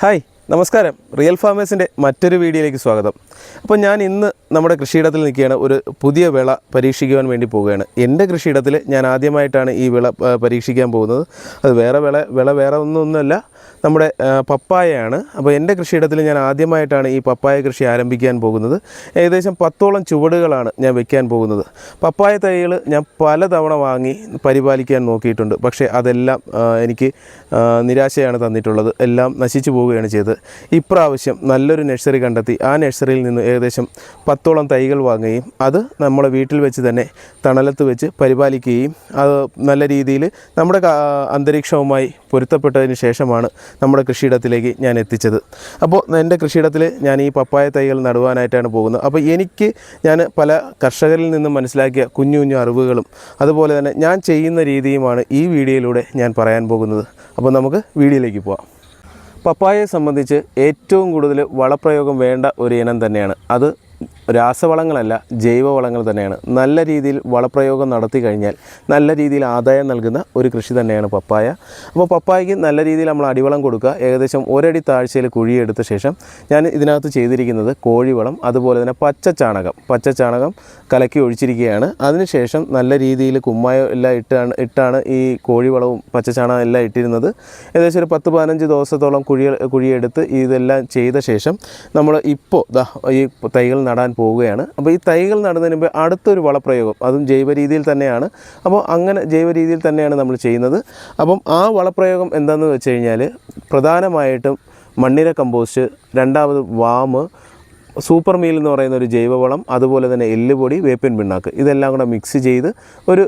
Hi നമസ്കാരം. Real ഫാമേഴ്സിന്റെ മറ്റൊരു വീഡിയോയിലേക്ക് സ്വാഗതം. അപ്പോൾ ഞാൻ ഇന്ന് നമ്മുടെ കൃഷിയിടത്തിൽ നിൽക്കുകയാണ്. ഒരു പുതിയ വിള പരീക്ഷിക്കുവാൻ വേണ്ടി പോവുകയാണ്. എന്റെ കൃഷിയിടത്തിൽ ഞാൻ ആദ്യമായിട്ടാണ് ഈ വിള പരീക്ഷിക്കാൻ പോകുന്നത്. അത് വേറെ വിള വിള വേറെ ഒന്നൊന്നുമല്ല. നമ്മുടെ പപ്പായയാണ്. അപ്പോൾ എന്റെ കൃഷിയിടത്തിൽ ഞാൻ ആദ്യമായിട്ടാണ് ഈ പപ്പായ കൃഷി ആരംഭിക്കാൻ പോകുന്നത്. ഏകദേശം പത്തോളം ചുവടുകളാണ് ഞാൻ വെക്കാൻ പോകുന്നത്. പപ്പായ തൈകൾ ഞാൻ പലതവണ വാങ്ങി പരിപാലിക്കാൻ നോക്കിയിട്ടുണ്ട്. പക്ഷേ അതെല്ലാം എനിക്ക് നിരാശയാണ് തന്നിട്ടുള്ളത്. എല്ലാം നശിച്ചു പോവുകയാണ് ചെയ്തത്. ഇപ്രാവശ്യം നല്ലൊരു നഴ്സറി കണ്ടെത്തി. ആ നഴ്സറിയിൽ നിന്ന് ഏകദേശം പത്തോളം തൈകൾ വാങ്ങുകയും അത് നമ്മളെ വീട്ടിൽ വെച്ച് തന്നെ തണലത്ത് വെച്ച് പരിപാലിക്കുകയും അത് നല്ല രീതിയിൽ നമ്മുടെ അന്തരീക്ഷവുമായി പൊരുത്തപ്പെട്ടതിന് ശേഷമാണ് നമ്മുടെ കൃഷിയിടത്തിലേക്ക് ഞാൻ എത്തിച്ചത്. അപ്പോൾ എന്റെ കൃഷിയിടത്തിൽ ഞാൻ ഈ പപ്പായ തൈകൾ നടുവാനായിട്ടാണ് പോകുന്നത്. അപ്പോൾ എനിക്ക് ഞാൻ പല കർഷകരിൽ നിന്നും മനസ്സിലാക്കിയ കുഞ്ഞു കുഞ്ഞു അറിവുകളും അതുപോലെ തന്നെ ഞാൻ ചെയ്യുന്ന രീതിയുമാണ് ഈ വീഡിയോയിലൂടെ ഞാൻ പറയാൻ പോകുന്നത്. അപ്പോൾ നമുക്ക് വീഡിയോയിലേക്ക് പോവാം. പപ്പായയെ സംബന്ധിച്ച് ഏറ്റവും കൂടുതൽ വളപ്രയോഗം വേണ്ട ഒരു ഇനം തന്നെയാണ്. അത് രാസവളങ്ങളല്ല ജൈവവളങ്ങൾ തന്നെയാണ്. നല്ല രീതിയിൽ വളപ്രയോഗം നടത്തി കഴിഞ്ഞാൽ നല്ല രീതിയിൽ ആദായം നൽകുന്ന ഒരു കൃഷി തന്നെയാണ് പപ്പായ. അപ്പോൾ പപ്പായയ്ക്ക് നല്ല രീതിയിൽ നമ്മൾ അടിവളം കൊടുക്കുക. ഏകദേശം ഒരടി താഴ്ചയിൽ കുഴിയെടുത്ത ശേഷം ഞാൻ ഇതിനകത്ത് ചെയ്തിരിക്കുന്നത് കോഴിവളം അതുപോലെ തന്നെ പച്ച ചാണകം പച്ച ചാണകം കലക്കി ഒഴിച്ചിരിക്കുകയാണ്. അതിനുശേഷം നല്ല രീതിയിൽ കുമ്മായം എല്ലാം ഇട്ടാണ് ഇട്ടാണ് ഈ കോഴിവളവും പച്ച ചാണകം എല്ലാം ഇട്ടിരുന്നത്. ഏകദേശം ഒരു പത്ത് പതിനഞ്ച് ദിവസത്തോളം കുഴി കുഴിയെടുത്ത് ഇതെല്ലാം ചെയ്ത ശേഷം നമ്മൾ ഇപ്പോൾ ഈ തൈകൾ നടാൻ പോവുകയാണ്. അപ്പോൾ ഈ തൈകൾ നടുന്നതിന് മുമ്പ് അടുത്തൊരു വളപ്രയോഗം അതും ജൈവ രീതിയിൽ തന്നെയാണ്. അപ്പോൾ അങ്ങനെ ജൈവ രീതിയിൽ തന്നെയാണ് നമ്മൾ ചെയ്യുന്നത്. അപ്പം ആ വളപ്രയോഗം എന്താണെന്ന് വെച്ച് കഴിഞ്ഞാൽ പ്രധാനമായിട്ടും മണ്ണിര കമ്പോസ്റ്റ് രണ്ടാമത് വാമ് സൂപ്പർ മീൽ എന്ന് പറയുന്ന ഒരു ജൈവവളം അതുപോലെ തന്നെ എല്ലുപൊടി വേപ്പൻ പിണ്ണാക്ക് ഇതെല്ലാം കൂടെ മിക്സ് ചെയ്ത് ഒരു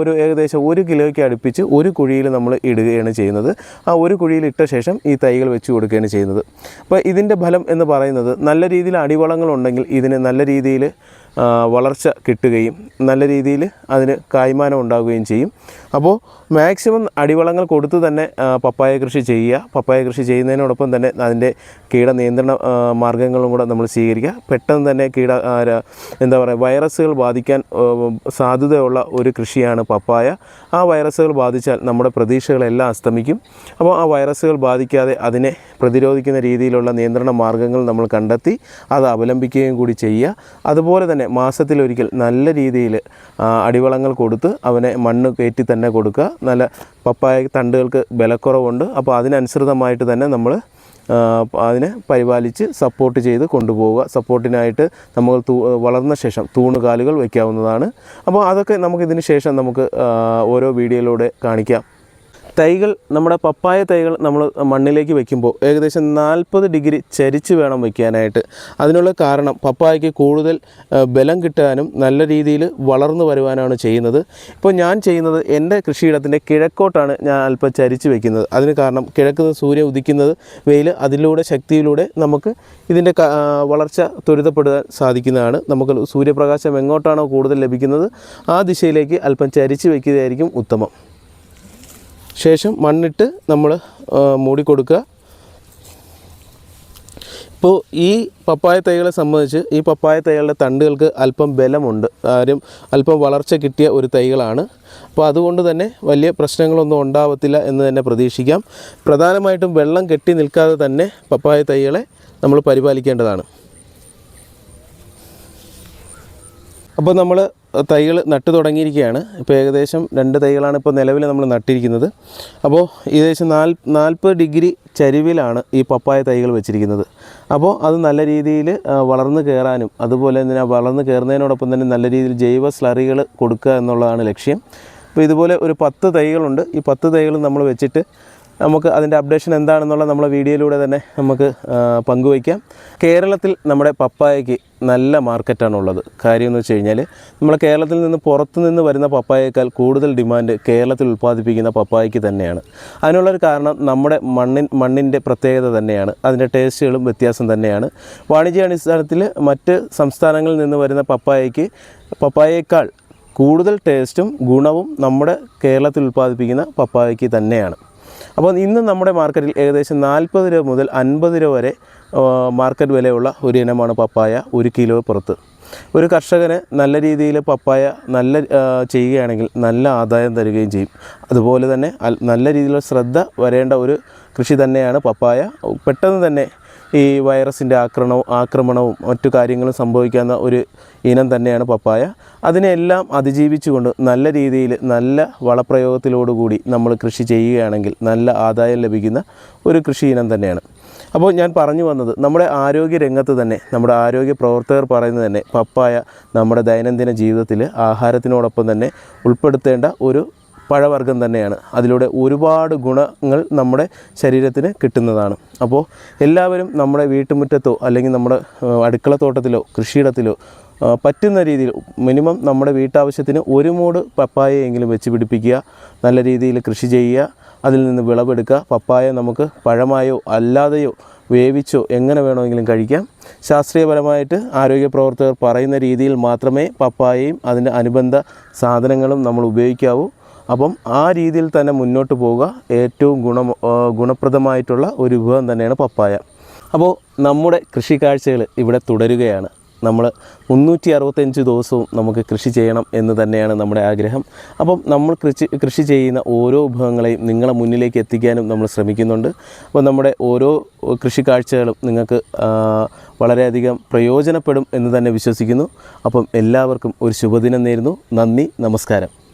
ഒരു ഏകദേശം ഒരു കിലോയ്ക്ക് അടുപ്പിച്ച് ഒരു കുഴിയിൽ നമ്മൾ ഇടുകയാണ് ചെയ്യുന്നത്. ആ ഒരു കുഴിയിൽ ഇട്ട ശേഷം ഈ തൈകൾ വെച്ച് കൊടുക്കുകയാണ് ചെയ്യുന്നത്. അപ്പോൾ ഇതിന്റെ ഫലം എന്ന് പറയുന്നത് നല്ല രീതിയിൽ അടിവളങ്ങളുണ്ടെങ്കിൽ ഇതിന് നല്ല രീതിയിൽ വളർച്ച കിട്ടുകയും നല്ല രീതിയിൽ അതിന് കായ്മാനം ഉണ്ടാവുകയും ചെയ്യും. അപ്പോൾ മാക്സിമം അടിവളങ്ങൾ കൊടുത്ത് തന്നെ പപ്പായ കൃഷി ചെയ്യുക. പപ്പായ കൃഷി ചെയ്യുന്നതിനോടൊപ്പം തന്നെ അതിന്റെ കീട നിയന്ത്രണ മാർഗങ്ങളും കൂടെ നമ്മൾ സ്വീകരിക്കുക. പെട്ടെന്ന് തന്നെ കീട എന്താ പറയുക വൈറസുകൾ ബാധിക്കാൻ സാധ്യതയുള്ള ഒരു കൃഷിയാണ് പപ്പായ. ആ വൈറസുകൾ ബാധിച്ചാൽ നമ്മുടെ പ്രതീക്ഷകളെല്ലാം അസ്തമിക്കും. അപ്പോൾ ആ വൈറസുകൾ ബാധിക്കാതെ അതിനെ പ്രതിരോധിക്കുന്ന രീതിയിലുള്ള നിയന്ത്രണ മാർഗങ്ങൾ നമ്മൾ കണ്ടെത്തി അത് അവലംബിക്കുകയും കൂടി ചെയ്യുക. അതുപോലെ തന്നെ മാസത്തിലൊരിക്കൽ നല്ല രീതിയിൽ അടിവളങ്ങൾ കൊടുത്ത് അവനെ മണ്ണ് കയറ്റി തന്നെ കൊടുക്കുക. നല്ല പപ്പായ തണ്ടുകൾക്ക് ബലക്കുറവുണ്ട് അപ്പോൾ അതിനനുസൃതമായിട്ട് തന്നെ നമ്മൾ അതിനെ പരിപാലിച്ച് സപ്പോർട്ട് ചെയ്ത് കൊണ്ടുപോവുക. സപ്പോർട്ടിനായിട്ട് നമ്മൾ വളർന്ന ശേഷം തൂണുകാലുകൾ വയ്ക്കാവുന്നതാണ്. അപ്പോൾ അതൊക്കെ നമുക്ക് ഇതിന് ശേഷം നമുക്ക് ഓരോ വീഡിയോയിലൂടെ കാണിക്കാം. തൈകൾ നമ്മുടെ പപ്പായ തൈകൾ നമ്മൾ മണ്ണിലേക്ക് വെക്കുമ്പോൾ ഏകദേശം നാൽപ്പത് ഡിഗ്രി ചരിച്ച് വേണം വെക്കാനായിട്ട്. അതിനുള്ള കാരണം പപ്പായയ്ക്ക് കൂടുതൽ ബലം കിട്ടാനും നല്ല രീതിയിൽ വളർന്നു വരുവാനാണ് ചെയ്യുന്നത്. ഇപ്പോൾ ഞാൻ ചെയ്യുന്നത് എന്റെ കൃഷിയിടത്തിന്റെ കിഴക്കോട്ടാണ് ഞാൻ അല്പം ചരിച്ച് വെക്കുന്നത്. അതിന് കാരണം കിഴക്ക് സൂര്യൻ ഉദിക്കുന്നത് വെയിൽ അതിലൂടെ ശക്തിയിലൂടെ നമുക്ക് ഇതിന്റെ വളർച്ച ത്വരിതപ്പെടുത്താൻ സാധിക്കുന്നതാണ്. നമുക്ക് സൂര്യപ്രകാശം എങ്ങോട്ടാണോ കൂടുതൽ ലഭിക്കുന്നത് ആ ദിശയിലേക്ക് അല്പം ചരിച്ച് വയ്ക്കുകയായിരിക്കും ഉത്തമം. ശേഷം മണ്ണിട്ട് നമ്മൾ മൂടിക്കൊടുക്കുക ഇപ്പോൾ ഈ പപ്പായ തൈകളെ സംബന്ധിച്ച് ഈ പപ്പായ തൈകളുടെ തണ്ടുകൾക്ക് അല്പം ബലമുണ്ട്. ആരും അല്പം വളർച്ച കിട്ടിയ ഒരു തൈകളാണ്. അപ്പോൾ അതുകൊണ്ട് തന്നെ വലിയ പ്രശ്നങ്ങളൊന്നും ഉണ്ടാവത്തില്ല എന്ന് തന്നെ പ്രതീക്ഷിക്കാം. പ്രധാനമായിട്ടും വെള്ളം കെട്ടി നിൽക്കാതെ തന്നെ പപ്പായ തൈകളെ നമ്മൾ പരിപാലിക്കേണ്ടതാണ്. അപ്പോൾ നമ്മൾ തൈകൾ നട്ട് തുടങ്ങിയിരിക്കുകയാണ്. ഇപ്പോൾ ഏകദേശം രണ്ട് തൈകളാണ് ഇപ്പോൾ നിലവിൽ നമ്മൾ നട്ടിരിക്കുന്നത്. അപ്പോൾ ഏകദേശം നാൽ നാൽപ്പത് ഡിഗ്രി ചരിവിലാണ് ഈ പപ്പായ തൈകൾ വെച്ചിരിക്കുന്നത്. അപ്പോൾ അത് നല്ല രീതിയിൽ വളർന്നു കയറാനും അതുപോലെ തന്നെ വളർന്ന് കയറുന്നതിനോടൊപ്പം തന്നെ നല്ല രീതിയിൽ ജൈവ സ്ലറികൾ കൊടുക്കുക എന്നുള്ളതാണ് ലക്ഷ്യം. അപ്പോൾ ഇതുപോലെ ഒരു പത്ത് തൈകളുണ്ട്. ഈ പത്ത് തൈകൾ നമ്മൾ വെച്ചിട്ട് നമുക്ക് അതിന്റെ അപ്ഡേഷൻ എന്താണെന്നുള്ള നമ്മളെ വീഡിയോയിലൂടെ തന്നെ നമുക്ക് പങ്കുവയ്ക്കാം. കേരളത്തിൽ നമ്മുടെ പപ്പായയ്ക്ക് നല്ല മാർക്കറ്റാണുള്ളത്. കാര്യം എന്ന് വെച്ച് കഴിഞ്ഞാൽ നമ്മൾ കേരളത്തിൽ നിന്ന് പുറത്തുനിന്ന് വരുന്ന പപ്പായേക്കാൾ കൂടുതൽ ഡിമാൻഡ് കേരളത്തിൽ ഉൽപ്പാദിപ്പിക്കുന്ന പപ്പായയ്ക്ക് തന്നെയാണ്. അതിനുള്ളൊരു കാരണം നമ്മുടെ മണ്ണിൻ മണ്ണിന്റെ പ്രത്യേകത തന്നെയാണ്. അതിന്റെ ടേസ്റ്റുകളും വ്യത്യാസം തന്നെയാണ്. വാണിജ്യാടിസ്ഥാനത്തിൽ മറ്റ് സംസ്ഥാനങ്ങളിൽ നിന്ന് വരുന്ന പപ്പായയ്ക്ക് പപ്പായേക്കാൾ കൂടുതൽ ടേസ്റ്റും ഗുണവും നമ്മുടെ കേരളത്തിൽ ഉൽപ്പാദിപ്പിക്കുന്ന പപ്പായയ്ക്ക് തന്നെയാണ്. അപ്പോൾ ഇന്ന് നമ്മുടെ മാർക്കറ്റിൽ ഏകദേശം നാൽപ്പത് രൂപ മുതൽ അൻപത് രൂപ വരെ മാർക്കറ്റ് വിലയുള്ള ഒരു ഇനമാണ് പപ്പായ ഒരു കിലോ പുറത്ത്. ഒരു കർഷകന് നല്ല രീതിയിൽ പപ്പായ നല്ല ചെയ്യുകയാണെങ്കിൽ നല്ല ആദായം തരികയും ചെയ്യും. അതുപോലെ തന്നെ നല്ല രീതിയിലുള്ള ശ്രദ്ധ വരേണ്ട ഒരു കൃഷി തന്നെയാണ് പപ്പായ. പെട്ടെന്ന് തന്നെ ഈ വൈറസിന്റെ ആക്രമണവും ആക്രമണവും മറ്റു കാര്യങ്ങളും സംഭവിക്കാവുന്ന ഒരു ഇനം തന്നെയാണ് പപ്പായ. അതിനെല്ലാം അതിജീവിച്ചുകൊണ്ട് നല്ല രീതിയിൽ നല്ല വളപ്രയോഗത്തിലോടുകൂടി നമ്മൾ കൃഷി ചെയ്യുകയാണെങ്കിൽ നല്ല ആദായം ലഭിക്കുന്ന ഒരു കൃഷി ഇനം തന്നെയാണ്. അപ്പോൾ ഞാൻ പറഞ്ഞു വന്നത് നമ്മുടെ ആരോഗ്യ രംഗത്ത് തന്നെ നമ്മുടെ ആരോഗ്യ പ്രവർത്തകർ പറയുന്നത് തന്നെ പപ്പായ നമ്മുടെ ദൈനംദിന ജീവിതത്തിൽ ആഹാരത്തിനോടൊപ്പം തന്നെ ഉൾപ്പെടുത്തേണ്ട ഒരു പഴവർഗം തന്നെയാണ്. അതിലൂടെ ഒരുപാട് ഗുണങ്ങൾ നമ്മുടെ ശരീരത്തിന് കിട്ടുന്നതാണ്. അപ്പോൾ എല്ലാവരും നമ്മുടെ വീട്ടുമുറ്റത്തോ അല്ലെങ്കിൽ നമ്മുടെ അടുക്കളത്തോട്ടത്തിലോ കൃഷിയിടത്തിലോ പറ്റുന്ന രീതിയിൽ മിനിമം നമ്മുടെ വീട്ടാവശ്യത്തിന് ഒരു മൂട് പപ്പായയെങ്കിലും വെച്ച് പിടിപ്പിക്കുക നല്ല രീതിയിൽ കൃഷി ചെയ്യുക അതിൽ നിന്ന് വിളവെടുക്കുക പപ്പായ നമുക്ക് പഴമായോ അല്ലാതെയോ വേവിച്ചോ എങ്ങനെ വേണമെങ്കിലും കഴിക്കാം. ശാസ്ത്രീയപരമായിട്ട് ആരോഗ്യ പ്രവർത്തകർ പറയുന്ന രീതിയിൽ മാത്രമേ പപ്പായയും അതിന്റെ അനുബന്ധ സാധനങ്ങളും നമ്മൾ ഉപയോഗിക്കാവൂ. അപ്പം ആ രീതിയിൽ തന്നെ മുന്നോട്ട് പോവുക. ഏറ്റവും ഗുണ ഗുണപ്രദമായിട്ടുള്ള ഒരു വിഭവം തന്നെയാണ് പപ്പായ. അപ്പോൾ നമ്മുടെ കൃഷി കാഴ്ചകൾ ഇവിടെ തുടരുകയാണ്. നമ്മൾ മുന്നൂറ്റി അറുപത്തഞ്ച് ദിവസവും നമുക്ക് കൃഷി ചെയ്യണം എന്ന് തന്നെയാണ് നമ്മുടെ ആഗ്രഹം. അപ്പം നമ്മൾ കൃഷി കൃഷി ചെയ്യുന്ന ഓരോ വിഭവങ്ങളെയും നിങ്ങളെ മുന്നിലേക്ക് എത്തിക്കാനും നമ്മൾ ശ്രമിക്കുന്നുണ്ട്. അപ്പോൾ നമ്മുടെ ഓരോ കൃഷി കാഴ്ചകളും നിങ്ങൾക്ക് വളരെയധികം പ്രയോജനപ്പെടും എന്ന് തന്നെ വിശ്വസിക്കുന്നു. അപ്പം എല്ലാവർക്കും ഒരു ശുഭദിനം നേരുന്നു. നന്ദി നമസ്കാരം.